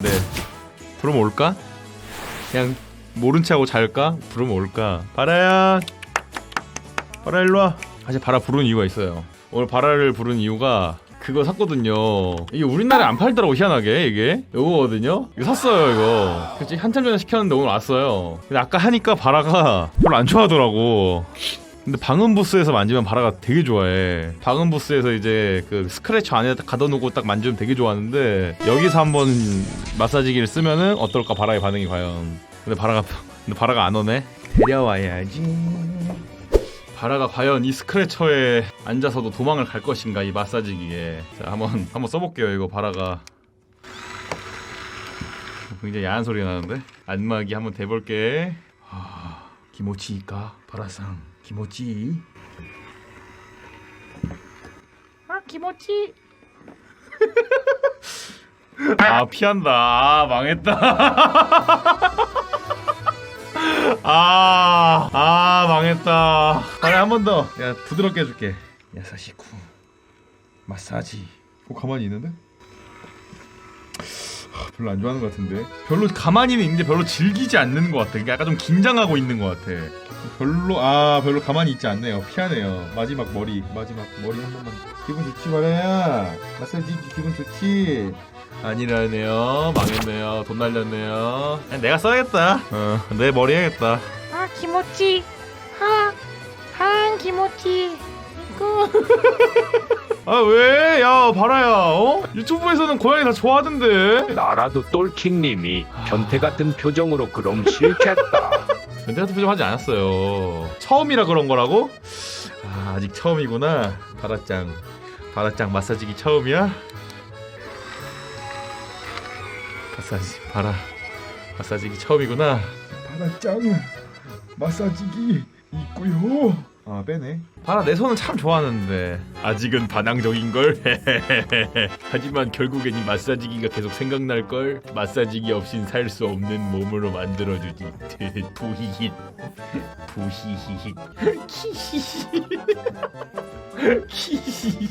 네. 부르면 올까? 그냥 모른 체하고 잘까? 부르면 올까? 바라야. 바라 일로 와. 사실 바라 부르는 이유가 있어요. 오늘 바라를 부르는 이유가 그거 샀거든요. 이게 우리나라에 안 팔더라고 희한하게 이게 이거거든요. 이거 샀어요 이거. 그치 한참 전에 시켰는데 오늘 왔어요. 근데 아까 하니까 바라가 별로 안 좋아하더라고. 근데 방음 부스에서 만지면 바라가 되게 좋아해. 방음 부스에서 이제 그 스크래치 안에 딱 가둬놓고 딱 만지면 되게 좋아하는데 여기서 한번 마사지기를 쓰면은 어떨까 바라의 반응이 과연. 근데 바라가 근데 바라가 안 오네. 데려와야지. 바라가 과연 이 스크래처에 앉아서도 도망을 갈 것인가 이 마사지기에. 자 한번 한번 써볼게요 이거 바라가. 굉장히 야한 소리가 나는데 안마기 한번 대볼게. 아, 기모치이까 바라상 기모치. 아 아 피한다. 아 망했다. 아, 아 망했다. 아니 한 번 더. 야 부드럽게 해줄게. 야사시쿠 마사지. 어 가만히 있는데? 아, 별로 안 좋아하는 것 같은데. 별로 가만히는 있는데 별로 즐기지 않는 것 같아. 그러니까 약간 좀 긴장하고 있는 것 같아. 별로 아 별로 가만히 있지 않네요. 피하네요. 마지막 머리 마지막 머리 한 번만. 기분 좋지 말아야. 마사지 기분 좋지. 아니라네요. 망했네요. 돈 날렸네요. 그냥 내가 써야겠다. 어, 내 머리 해야겠다. 아 기모치 아한 기모치 아 왜? 야 바라야. 어? 유튜브에서는 고양이 다 좋아하던데. 나라도 똘킹님이 변태 같은 표정으로 그럼 싫겠다. 근데 같은 표정 하지 않았어요. 처음이라 그런 거라고? 아, 아직 처음이구나. 바라짱. 바라짱 마사지기 처음이야? 마사지 바라. 마사지기 처음이구나. 바라짱 마사지기 있고요. 아 빼네. 바라 내 손은 참 좋아하는데 아직은 반항적인 걸. 하지만 결국엔 이 마사지기가 계속 생각날 걸. 마사지기 없인 살 수 없는 몸으로 만들어주지. 부히힛. 부히히힛. 키히히. 키히히.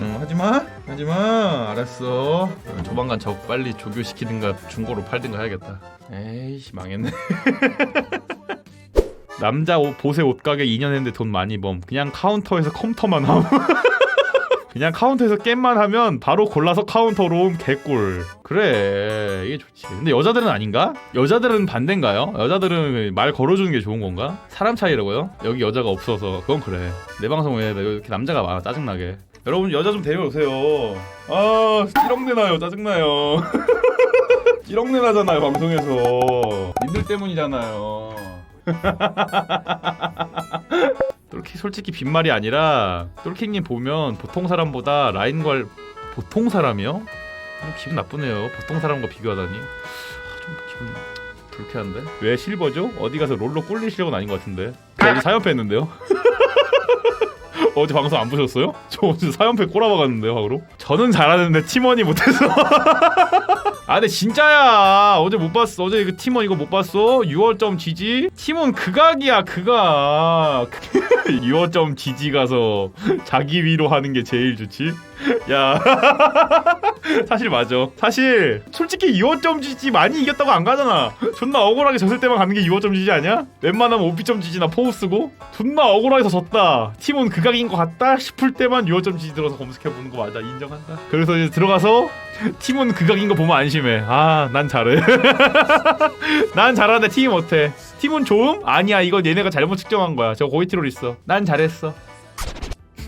응, 하지마 하지마 알았어 어, 조만간 저 빨리 조교시키든가 중고로 팔든가 해야겠다 에이씨 망했네 남자 옷, 보세 옷가게 2년 했는데 돈 많이 범. 그냥 카운터에서 컴퓨터만 함. 그냥 카운터에서 게임만 하면 바로 골라서 카운터로 온 개꿀. 그래 이게 좋지. 근데 여자들은 아닌가? 여자들은 반대인가요? 여자들은 말 걸어주는 게 좋은 건가? 사람 차이라고요? 여기 여자가 없어서. 그건 그래. 내 방송에 왜 이렇게 남자가 많아. 짜증나게. 여러분 여자 좀 데려오세요. 아 찌렁내 나요. 짜증나요. 찌렁내 나잖아요 방송에서. 님들 때문이잖아요 똘키 솔직히 빈말이 아니라 똘킹님 보면 보통 사람보다 라인 걸 보통 사람이요? 좀 기분 나쁘네요 보통 사람과 비교하다니 아, 좀 기분 불쾌한데 왜 실버죠? 어디 가서 롤로 꿀리시려고는 아닌 것 같은데 저 어제 사연패 했는데요? 어제 방송 안 보셨어요? 저 어제 사연패 꼬라박았는데요 하루로? 저는 잘하는데 팀원이 못해서. 아 근데 진짜야. 어제 못 봤어. 어제 그 팀원 이거 못 봤어? 6월점 지지? 팀원 극악이야 극악. 6월점 지지 가서 자기 위로 하는 게 제일 좋지 야. 사실 맞아. 사실 솔직히 2호점 지지 많이 이겼다고 안 가잖아. 존나 억울하게 졌을 때만 가는 게 2호점 지지 아니야? 웬만하면 5비점 지지나 포우 쓰고? 존나 억울해서 졌다. 팀원 극악인 것 같다 싶을 때만 2호점 지지 들어서 검색해보는 거 맞아. 인정한다. 그래서 이제 들어가서 팀원 극악인 거 보면 안심해. 아 난 잘해. 난 잘하는데 팀이 못해 팀은 좋음? 아니야. 이건 얘네가 잘못 측정한 거야. 저 고이트롤 있어. 난 잘했어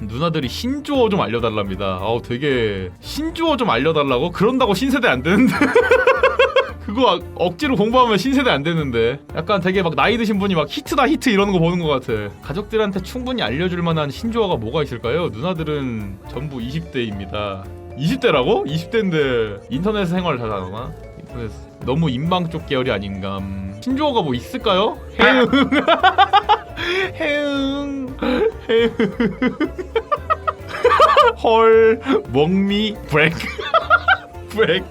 누나들이 신주어 좀 알려달랍니다. 아우 되게 신주어 좀 알려달라고? 그런다고 신세대 안 되는데. 그거 아- 억지로 공부하면 신세대 안 되는데. 약간 되게 막 나이 드신 분이 막 히트다 히트 이러는 거 보는 것 같아. 가족들한테 충분히 알려줄 만한 신주어가 뭐가 있을까요? 누나들은 전부 20대입니다. 20대라고? 20대인데 인터넷 생활을 잘 하나? 인터넷 너무 인방 쪽 계열이 아닌감. 신주어가 뭐 있을까요? 해응. 해응. 해응. 헐 먹미 브렉 브렉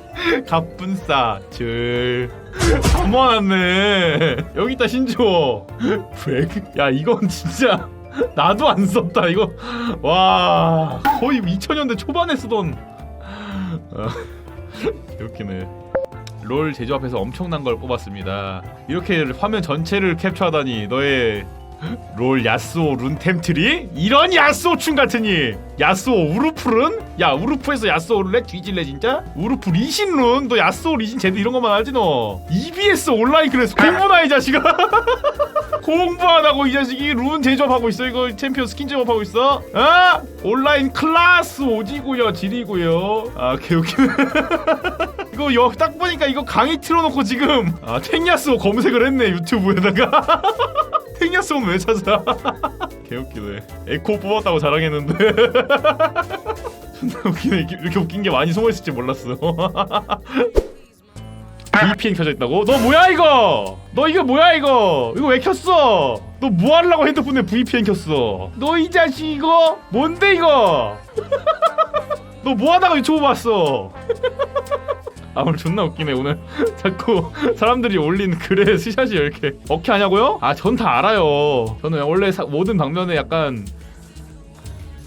가뿐싸 줄 모아놨네 여기 있다 신조어 브렉 야 이건 진짜 나도 안 썼다 이거 와 거의 2000년대 초반에 쓰던 어. 개웃기네. 롤 제조합에서 엄청난 걸 뽑았습니다. 이렇게 화면 전체를 캡처하다니 너의 롤 야스오 룬템트리? 이런 야스오 춤 같으니 야스오 우루풀은? 야 우루프에서 야스오를 내 뒤질래 진짜? 우루프 리신 룬? 너 야스오 리신 쟤도 이런 것만 알지 너 EBS 온라인 클래스 공부나 이 자식아 공부 안 하고 이 자식이 룬 제조합하고 있어 이거 챔피언 스킨 제조합하고 있어? 어? 온라인 클래스 오지고요 지리고요 아 개웃기네 이거 여, 딱 보니까 이거 강의 틀어놓고 지금 아 탱야스오 검색을 했네 유튜브에다가 탱야스오는 왜 찾아 개웃기네 에코 뽑았다고 자랑했는데 웃기네 이렇게 웃긴 게 많이 숨어 있을 줄 몰랐어 VPN 켜져 있다고? 너 뭐야 이거? 너 이거 뭐야 이거? 이거 왜 켰어? 너 뭐 하려고 핸드폰에 VPN 켰어? 너 이 자식 이거? 뭔데 이거? 너 뭐 하다가 유튜브 봤어? 아 오늘 존나 웃기네 오늘 자꾸 사람들이 올린 글에 스샷이 이렇게 어케 하냐고요? 아 전 다 알아요 저는 원래 사- 모든 방면에 약간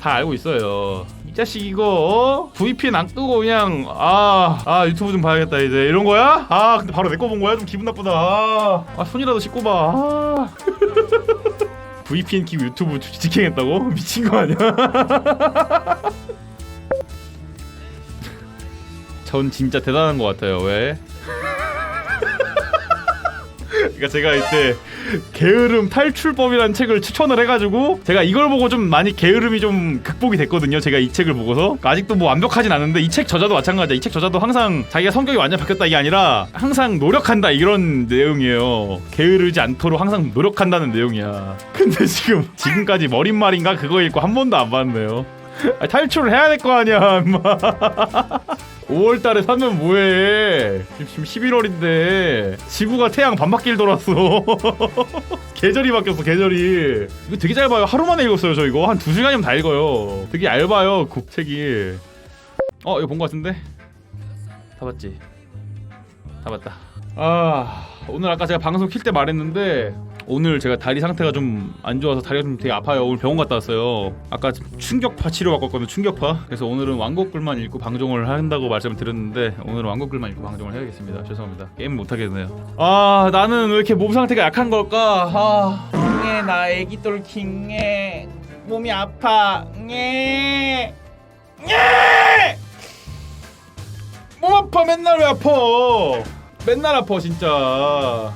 다 알고 있어요 이 자식 이거 어? VPN 안 끄고 그냥 아, 아 유튜브 좀 봐야겠다 이제 이런 거야? 아 근데 바로 내 거 본 거야? 좀 기분 나쁘다 아, 아 손이라도 씻고 봐 아. VPN 키고 유튜브 직행했다고? 미친 거 아니야? 전 진짜 대단한 것 같아요. 왜? 그러니까 제가 이때 게으름 탈출법이라는 책을 추천을 해가지고 제가 이걸 보고 좀 많이 게으름이 좀 극복이 됐거든요. 제가 이 책을 보고서 그러니까 아직도 뭐 완벽하진 않은데 이 책 저자도 마찬가지야. 이 책 저자도 항상 자기가 성격이 완전 바뀌었다 이게 아니라 항상 노력한다 이런 내용이에요. 게으르지 않도록 항상 노력한다는 내용이야. 근데 지금 지금까지 머릿말인가 그거 읽고 한 번도 안 봤네요. 아, 탈출을 해야 될 거 아니야, 임마. 5월 달에 사면 뭐해? 지금 11월인데 지구가 태양 반바퀴를 돌았어. 계절이 바뀌었어, 계절이. 이거 되게 짧아요. 하루 만에 읽었어요, 저 이거 한두 시간이면 다 읽어요. 되게 얇아요, 국책이. 어, 이거 본 거 같은데? 다 봤지? 다 봤다. 아, 오늘 아까 제가 방송 킬 때 말했는데 오늘 제가 다리 상태가 좀 안 좋아서 다리가 좀 되게 아파요. 오늘 병원 갔다 왔어요. 아까 충격파 치료 받고 왔거든요. 충격파. 그래서 오늘은 완곡글만 읽고 방송을 한다고 말씀을 드렸는데 오늘은 완곡글만 읽고 방송을 해야겠습니다. 죄송합니다. 게임 못 하겠네요. 아, 나는 왜 이렇게 몸 상태가 약한 걸까? 아, nghe 나 애기 똘킹 nghe 몸이 아파. nghe nghe 몸 아파 맨날 왜 아파? 맨날 아파 진짜.